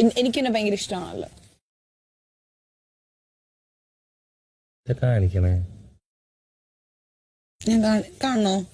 N- എനിക്കെന്നെ ഭയങ്കര ഇഷ്ടമാണല്ലോ കാണിക്കണേ. ഞാൻ കാണ- കാണണോ?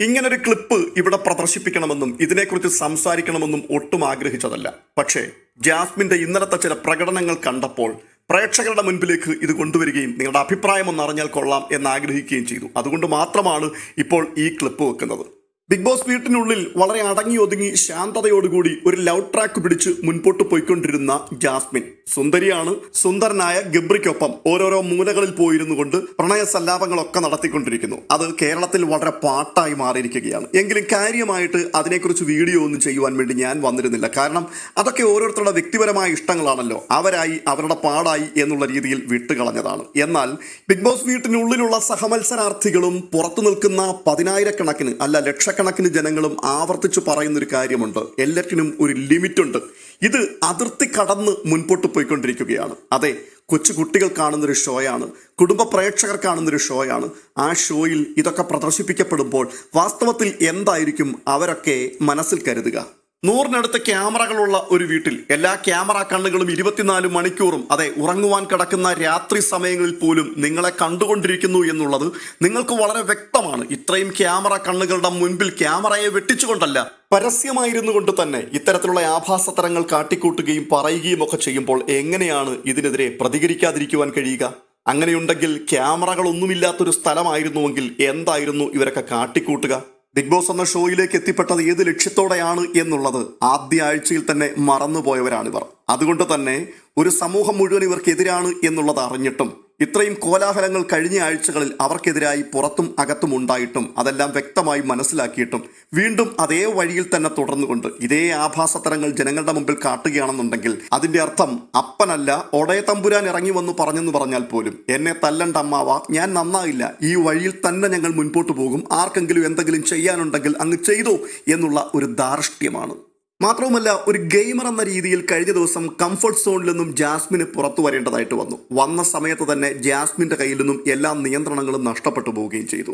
ഇങ്ങനൊരു ക്ലിപ്പ് ഇവിടെ പ്രദർശിപ്പിക്കണമെന്നും ഇതിനെക്കുറിച്ച് സംസാരിക്കണമെന്നും ഒട്ടും ആഗ്രഹിച്ചതല്ല. പക്ഷേ ജാസ്മിന്റെ ഇന്നലത്തെ ചില പ്രകടനങ്ങൾ കണ്ടപ്പോൾ പ്രേക്ഷകരുടെ മുൻപിലേക്ക് ഇത് കൊണ്ടുവരികയും നിങ്ങളുടെ അഭിപ്രായം ഒന്ന് അറിഞ്ഞാൽ കൊള്ളാം എന്ന് ആഗ്രഹിക്കുകയും ചെയ്തു. അതുകൊണ്ട് മാത്രമാണ് ഇപ്പോൾ ഈ ക്ലിപ്പ് വെക്കുന്നത്. ബിഗ് ബോസ് വീട്ടിനുള്ളിൽ വളരെ അടങ്ങി ഒതുങ്ങി ശാന്തതയോടുകൂടി ഒരു ലവ് ട്രാക്ക് പിടിച്ച് മുൻപോട്ട് പോയിക്കൊണ്ടിരുന്ന ജാസ്മിൻ. സുന്ദരിയാണ് സുന്ദരനായ ഗബ്രിക്കൊപ്പം ഓരോരോ മൂലകളിൽ പോയിരുന്നു കൊണ്ട് പ്രണയ സല്ലാപങ്ങളൊക്കെ നടത്തിക്കൊണ്ടിരിക്കുന്നു. അത് കേരളത്തിൽ വളരെ പാട്ടായി മാറിയിരിക്കുകയാണ്. എങ്കിലും കാര്യമായിട്ട് അതിനെക്കുറിച്ച് വീഡിയോ ഒന്നും ചെയ്യുവാൻ വേണ്ടി ഞാൻ വന്നിരുന്നില്ല. കാരണം അതൊക്കെ ഓരോരുത്തരുടെ വ്യക്തിപരമായ ഇഷ്ടങ്ങളാണല്ലോ. അവരായി അവരുടെ പാടായി എന്നുള്ള രീതിയിൽ വിട്ടുകളഞ്ഞതാണ്. എന്നാൽ ബിഗ് ബോസ് വീട്ടിനുള്ളിലുള്ള സഹമത്സരാർത്ഥികളും പുറത്തു നിൽക്കുന്ന പതിനായിരക്കണക്കിന് അല്ല ലക്ഷക്കണക്കിന് ജനങ്ങളും ആവർത്തിച്ചു പറയുന്ന ഒരു കാര്യമുണ്ട്. എല്ലാറ്റിനും ഒരു ലിമിറ്റ് ഉണ്ട് ഇത് അതിർത്തി കടന്ന് മുൻപോട്ട് പോയിക്കൊണ്ടിരിക്കുകയാണ്. അതെ കൊച്ചു കുട്ടികൾ കാണുന്നൊരു ഷോയാണ്. കുടുംബ പ്രേക്ഷകർ കാണുന്നൊരു ഷോയാണ്. ആ ഷോയിൽ ഇതൊക്കെ പ്രദർശിപ്പിക്കപ്പെടുമ്പോൾ വാസ്തവത്തിൽ എന്തായിരിക്കും അവരൊക്കെ മനസ്സിൽ കരുതുക? നൂറിനടുത്ത് ക്യാമറകളുള്ള ഒരു വീട്ടിൽ എല്ലാ ക്യാമറ കണ്ണുകളും ഇരുപത്തിനാല് മണിക്കൂറും അതെ ഉറങ്ങുവാൻ കിടക്കുന്ന രാത്രി സമയങ്ങളിൽ പോലും നിങ്ങളെ കണ്ടുകൊണ്ടിരിക്കുന്നു എന്നുള്ളത് നിങ്ങൾക്ക് വളരെ വ്യക്തമാണ്. ഇത്രയും ക്യാമറ കണ്ണുകളുടെ മുൻപിൽ ക്യാമറയെ വെട്ടിച്ചുകൊണ്ടല്ല പരസ്യമായിരുന്നു കൊണ്ട് തന്നെ ഇത്തരത്തിലുള്ള ആഭാസതരങ്ങൾ കാട്ടിക്കൂട്ടുകയും പറയുകയും ഒക്കെ ചെയ്യുമ്പോൾ എങ്ങനെയാണ് ഇതിനെതിരെ പ്രതികരിക്കാതിരിക്കുവാൻ കഴിയുക? അങ്ങനെയുണ്ടെങ്കിൽ ക്യാമറകളൊന്നുമില്ലാത്തൊരു സ്ഥലമായിരുന്നുവെങ്കിൽ എന്തായിരുന്നു ഇവരൊക്കെ കാട്ടിക്കൂട്ടുക? ബിഗ് ബോസ് എന്ന ഷോയിലേക്ക് എത്തിപ്പെട്ടത് ഏത് ലക്ഷ്യത്തോടെയാണ് എന്നുള്ളത് ആദ്യ ആഴ്ചയിൽ തന്നെ മറന്നുപോയവരാണിവർ. അതുകൊണ്ട് തന്നെ ഒരു സമൂഹം മുഴുവൻ ഇവർക്കെതിരാണ് എന്നുള്ളത് അറിഞ്ഞിട്ടും ഇത്രയും കോലാഹലങ്ങൾ കഴിഞ്ഞ ആഴ്ചകളിൽ അവർക്കെതിരായി പുറത്തും അകത്തും ഉണ്ടായിട്ടും അതെല്ലാം വ്യക്തമായി മനസ്സിലാക്കിയിട്ടും വീണ്ടും അതേ വഴിയിൽ തന്നെ തുടർന്നുകൊണ്ട് ഇതേ ആഭാസത്തരങ്ങൾ ജനങ്ങളുടെ മുമ്പിൽ കാട്ടുകയാണെന്നുണ്ടെങ്കിൽ അതിന്റെ അർത്ഥം അപ്പനല്ല ഒടയ തമ്പുരാൻ ഇറങ്ങി വന്നു പറഞ്ഞെന്ന് പറഞ്ഞാൽ പോലും എന്നെ തല്ലണ്ട അമ്മാവ ഞാൻ നന്നായില്ല ഈ വഴിയിൽ തന്നെ ഞങ്ങൾ മുൻപോട്ട് പോകും ആർക്കെങ്കിലും എന്തെങ്കിലും ചെയ്യാനുണ്ടെങ്കിൽ അങ്ങ് ചെയ്തു എന്നുള്ള ഒരു ധാർഷ്ട്യമാണ്. മാത്രവുമല്ല ഒരു ഗെയിമർ എന്ന രീതിയിൽ കഴിഞ്ഞ ദിവസം കംഫർട്ട് സോണിൽ നിന്നും ജാസ്മിന് പുറത്തു വരേണ്ടതായിട്ട് വന്നു. വന്ന സമയത്ത് തന്നെ ജാസ്മിന്റെ കയ്യിൽ നിന്നും എല്ലാ നിയന്ത്രണങ്ങളും നഷ്ടപ്പെട്ടു പോവുകയും ചെയ്തു.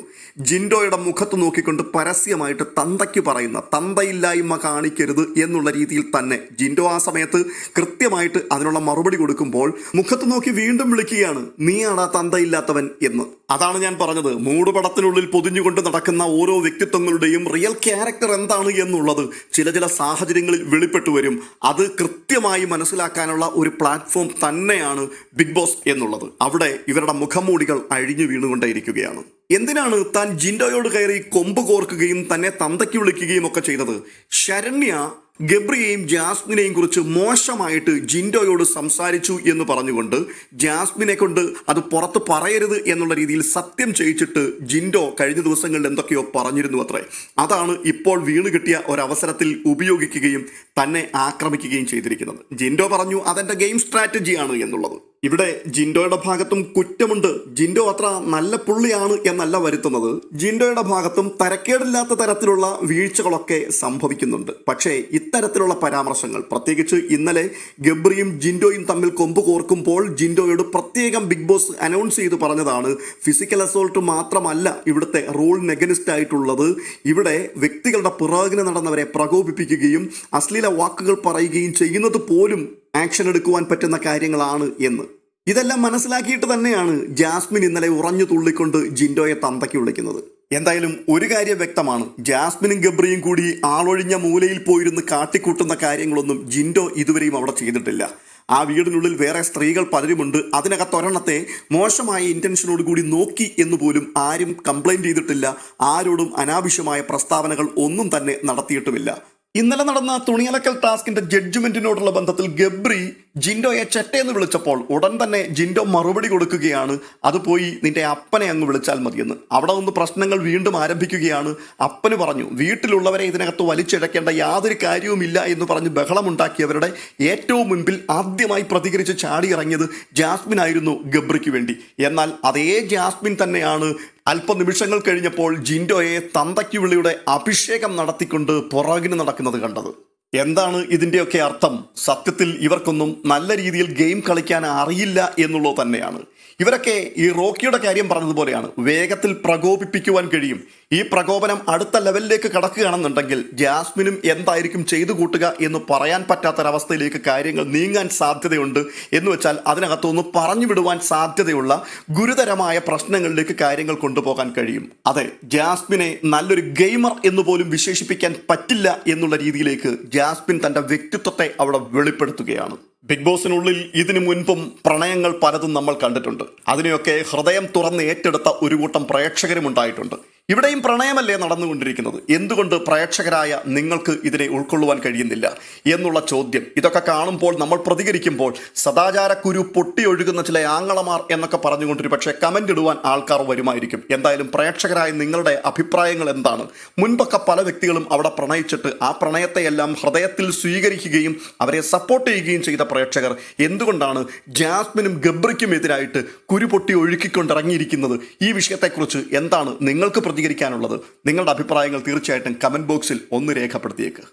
ജിൻഡോയുടെ മുഖത്ത് നോക്കിക്കൊണ്ട് പരസ്യമായിട്ട് തന്തയ്ക്ക് പറയുന്ന തന്തയില്ലായ്മ കാണിക്കരുത് എന്നുള്ള രീതിയിൽ തന്നെ ജിൻഡോ ആ സമയത്ത് കൃത്യമായിട്ട് അതിനുള്ള മറുപടി കൊടുക്കുമ്പോൾ മുഖത്ത് നോക്കി വീണ്ടും വിളിക്കുകയാണ് നീയാണ് ആ തന്തയില്ലാത്തവൻ എന്ന്. അതാണ് ഞാൻ പറഞ്ഞത്. മൂടുപടത്തിനുള്ളിൽ പൊതിഞ്ഞുകൊണ്ട് നടക്കുന്ന ഓരോ വ്യക്തിത്വങ്ങളുടെയും റിയൽ ക്യാരക്ടർ എന്താണ് എന്നുള്ളത് ചില ചില സാഹചര്യങ്ങളിൽ വെളിപ്പെട്ടു വരും. അത് കൃത്യമായി മനസ്സിലാക്കാനുള്ള ഒരു പ്ലാറ്റ്ഫോം തന്നെയാണ് ബിഗ് ബോസ് എന്നുള്ളത്. അവിടെ ഇവരുടെ മുഖംമൂടികൾ അഴിഞ്ഞു വീണുകൊണ്ടേയിരിക്കുകയാണ്. എന്തിനാണ് താൻ ജിൻഡോയോട് കയറി കൊമ്പ് കോർക്കുകയും തന്നെ തന്തയ്ക്ക് വിളിക്കുകയും ഒക്കെ ചെയ്തത്? ശരണ്യ ഗബ്രിയെയും ജാസ്മിനെയും കുറിച്ച് മോശമായിട്ട് ജിൻഡോയോട് സംസാരിച്ചു എന്ന് പറഞ്ഞുകൊണ്ട് ജാസ്മിനെ കൊണ്ട് അത് പുറത്ത് പറയരുത് എന്നുള്ള രീതിയിൽ സത്യം ചെയ്യിച്ചിട്ട് ജിൻഡോ കഴിഞ്ഞ ദിവസങ്ങളിൽ എന്തൊക്കെയോ പറഞ്ഞിരുന്നു അത്രേ. അതാണ് ഇപ്പോൾ വീണ് കിട്ടിയ ഒരവസരത്തിൽ ഉപയോഗിക്കുകയും തന്നെ ആക്രമിക്കുകയും ചെയ്തിരിക്കുന്നത്. ജിൻഡോ പറഞ്ഞു അതെന്റെ ഗെയിം സ്ട്രാറ്റജിയാണ് എന്നുള്ളത്. ഇവിടെ ജിൻഡോയുടെ ഭാഗത്തും കുറ്റമുണ്ട്. ജിൻഡോ അത്ര നല്ല പുള്ളിയാണ് എന്നല്ല വരുത്തുന്നത്. ജിൻഡോയുടെ ഭാഗത്തും തരക്കേടില്ലാത്ത തരത്തിലുള്ള വീഴ്ചകളൊക്കെ സംഭവിക്കുന്നുണ്ട്. പക്ഷേ ഇത്തരത്തിലുള്ള പരാമർശങ്ങൾ പ്രത്യേകിച്ച് ഇന്നലെ ഗബ്രിയും ജിൻഡോയും തമ്മിൽ കൊമ്പ് കോർക്കുമ്പോൾ ജിൻഡോയോട് പ്രത്യേകം ബിഗ് ബോസ് അനൗൺസ് ചെയ്ത് പറഞ്ഞതാണ് ഫിസിക്കൽ അസോൾട്ട് മാത്രമല്ല ഇവിടുത്തെ റൂൾ നെഗനിസ്റ്റ് ആയിട്ടുള്ളത്. ഇവിടെ വ്യക്തികളുടെ പിറകിന് നടന്നവരെ പ്രകോപിപ്പിക്കുകയും അശ്ലീല വാക്കുകൾ പറയുകയും ചെയ്യുന്നത് പോലും ആക്ഷൻ എടുക്കുവാൻ പറ്റുന്ന കാര്യങ്ങളാണ് എന്ന്. ഇതെല്ലാം മനസ്സിലാക്കിയിട്ട് തന്നെയാണ് ജാസ്മിൻ ഇന്നലെ ഉറഞ്ഞു തുള്ളിക്കൊണ്ട് ജിൻഡോയെ തന്തയ്ക്ക് വിളിക്കുന്നത്. എന്തായാലും ഒരു കാര്യം വ്യക്തമാണ്. ജാസ്മിനും ഗബ്രിയും കൂടി ആളൊഴിഞ്ഞ മൂലയിൽ പോയിരുന്ന് കാട്ടിക്കൂട്ടുന്ന കാര്യങ്ങളൊന്നും ജിൻഡോ ഇതുവരെയും അവിടെ ചെയ്തിട്ടില്ല. ആ വീടിനുള്ളിൽ വേറെ സ്ത്രീകൾ പലരുമുണ്ട്. അതിനകത്തൊരെണ്ണത്തെ മോശമായ ഇന്റൻഷനോട് കൂടി നോക്കി എന്ന് പോലും ആരും കംപ്ലൈന്റ് ചെയ്തിട്ടില്ല. ആരോടും അനാവശ്യമായ പ്രസ്താവനകൾ ഒന്നും തന്നെ നടത്തിയിട്ടുമില്ല. ഇന്നലെ നടന്ന തുണിയലക്കൽ ടാസ്കിന്റെ ജഡ്ജ്മെന്റിനോടുള്ള ബന്ധത്തിൽ ഗബ്രി ജിൻഡോയെ ചെറ്റയെന്ന് വിളിച്ചപ്പോൾ ഉടൻ തന്നെ ജിൻഡോ മറുപടി കൊടുക്കുകയാണ്. അത് പോയി നിന്റെ അപ്പനെ അങ്ങ് വിളിച്ചാൽ മതിയെന്ന്. അവിടെ നിന്ന് പ്രശ്നങ്ങൾ വീണ്ടും ആരംഭിക്കുകയാണ്. അപ്പന് പറഞ്ഞു വീട്ടിലുള്ളവരെ ഇതിനകത്ത് വലിച്ചിഴക്കേണ്ട യാതൊരു കാര്യവുമില്ല എന്ന് പറഞ്ഞ് ബഹളമുണ്ടാക്കിയവരുടെ ഏറ്റവും മുൻപിൽ ആദ്യമായി പ്രതികരിച്ച് ചാടിയിറങ്ങിയത് ജാസ്മിൻ ആയിരുന്നു ഗബ്രിക്ക് വേണ്ടി. എന്നാൽ അതേ ജാസ്മിൻ തന്നെയാണ് അല്പനിമിഷങ്ങൾ കഴിഞ്ഞപ്പോൾ ജിൻഡോയെ തന്തയ്ക്കുവിളിയുടെ അഭിഷേകം നടത്തിക്കൊണ്ട് പുറകിന് നടക്കുന്നത് കണ്ടത്. എന്താണ് ഇതിന്റെയൊക്കെ അർത്ഥം? സത്യത്തിൽ ഇവർക്കൊന്നും നല്ല രീതിയിൽ ഗെയിം കളിക്കാൻ അറിയില്ല എന്നുള്ളത് തന്നെയാണ്. ഇവരൊക്കെ ഈ റോക്കിയുടെ കാര്യം പറഞ്ഞതുപോലെയാണ്. വേഗത്തിൽ പ്രകോപിപ്പിക്കുവാൻ കഴിയും. ഈ പ്രകോപനം അടുത്ത ലെവലിലേക്ക് കടക്കുകയാണെന്നുണ്ടെങ്കിൽ ജാസ്മിനും എന്തായിരിക്കും ചെയ്തു കൂട്ടുക എന്ന് പറയാൻ പറ്റാത്തൊരവസ്ഥയിലേക്ക് കാര്യങ്ങൾ നീങ്ങാൻ സാധ്യതയുണ്ട് എന്ന് വെച്ചാൽ അതിനകത്തുനിന്ന് പറഞ്ഞു വിടുവാൻ സാധ്യതയുള്ള ഗുരുതരമായ പ്രശ്നങ്ങളിലേക്ക് കാര്യങ്ങൾ കൊണ്ടുപോകാൻ കഴിയും. അതെ ജാസ്മിനെ നല്ലൊരു ഗെയിമർ എന്ന് പോലും വിശേഷിപ്പിക്കാൻ പറ്റില്ല എന്നുള്ള രീതിയിലേക്ക് ജാസ്മിൻ തന്റെ വ്യക്തിത്വത്തെ അവിടെ വെളിപ്പെടുത്തുകയാണ്. ബിഗ് ബോസിനുള്ളിൽ ഇതിനു മുൻപും പ്രണയങ്ങൾ പലതും നമ്മൾ കണ്ടിട്ടുണ്ട്. അതിനെയൊക്കെ ഹൃദയം തുറന്ന് ഏറ്റെടുത്ത ഒരു കൂട്ടം പ്രേക്ഷകരും ഉണ്ടായിട്ടുണ്ട്. ഇവിടെയും പ്രണയമല്ലേ നടന്നുകൊണ്ടിരിക്കുന്നത്? എന്തുകൊണ്ട് പ്രേക്ഷകരായ നിങ്ങൾക്ക് ഇതിനെ ഉൾക്കൊള്ളുവാൻ കഴിയുന്നില്ല എന്നുള്ള ചോദ്യം. ഇതൊക്കെ കാണുമ്പോൾ നമ്മൾ പ്രതികരിക്കുമ്പോൾ സദാചാര കുരു പൊട്ടിയൊഴുകുന്ന ചില ആങ്ങളമാർ എന്നൊക്കെ പറഞ്ഞുകൊണ്ടൊരു പക്ഷേ കമന്റ് ഇടുവാൻ ആൾക്കാർ വരുമായിരിക്കും. എന്തായാലും പ്രേക്ഷകരായ നിങ്ങളുടെ അഭിപ്രായങ്ങൾ എന്താണ്? മുൻപൊക്കെ പല വ്യക്തികളും അവിടെ പ്രണയിച്ചിട്ട് ആ പ്രണയത്തെയെല്ലാം ഹൃദയത്തിൽ സ്വീകരിക്കുകയും അവരെ സപ്പോർട്ട് ചെയ്യുകയും ചെയ്ത പ്രേക്ഷകർ എന്തുകൊണ്ടാണ് ജാസ്മിനും ഗബ്രിക്കും എതിരായിട്ട് കുരു പൊട്ടി ഒഴുക്കിക്കൊണ്ടിറങ്ങിയിരിക്കുന്നത്? ഈ വിഷയത്തെക്കുറിച്ച് എന്താണ് നിങ്ങൾക്ക് പ്രതികരിക്കാനുള്ളത് നിങ്ങളുടെ അഭിപ്രായങ്ങൾ തീർച്ചയായിട്ടും കമന്റ് ബോക്സിൽ ഒന്ന് രേഖപ്പെടുത്തിയേക്ക്.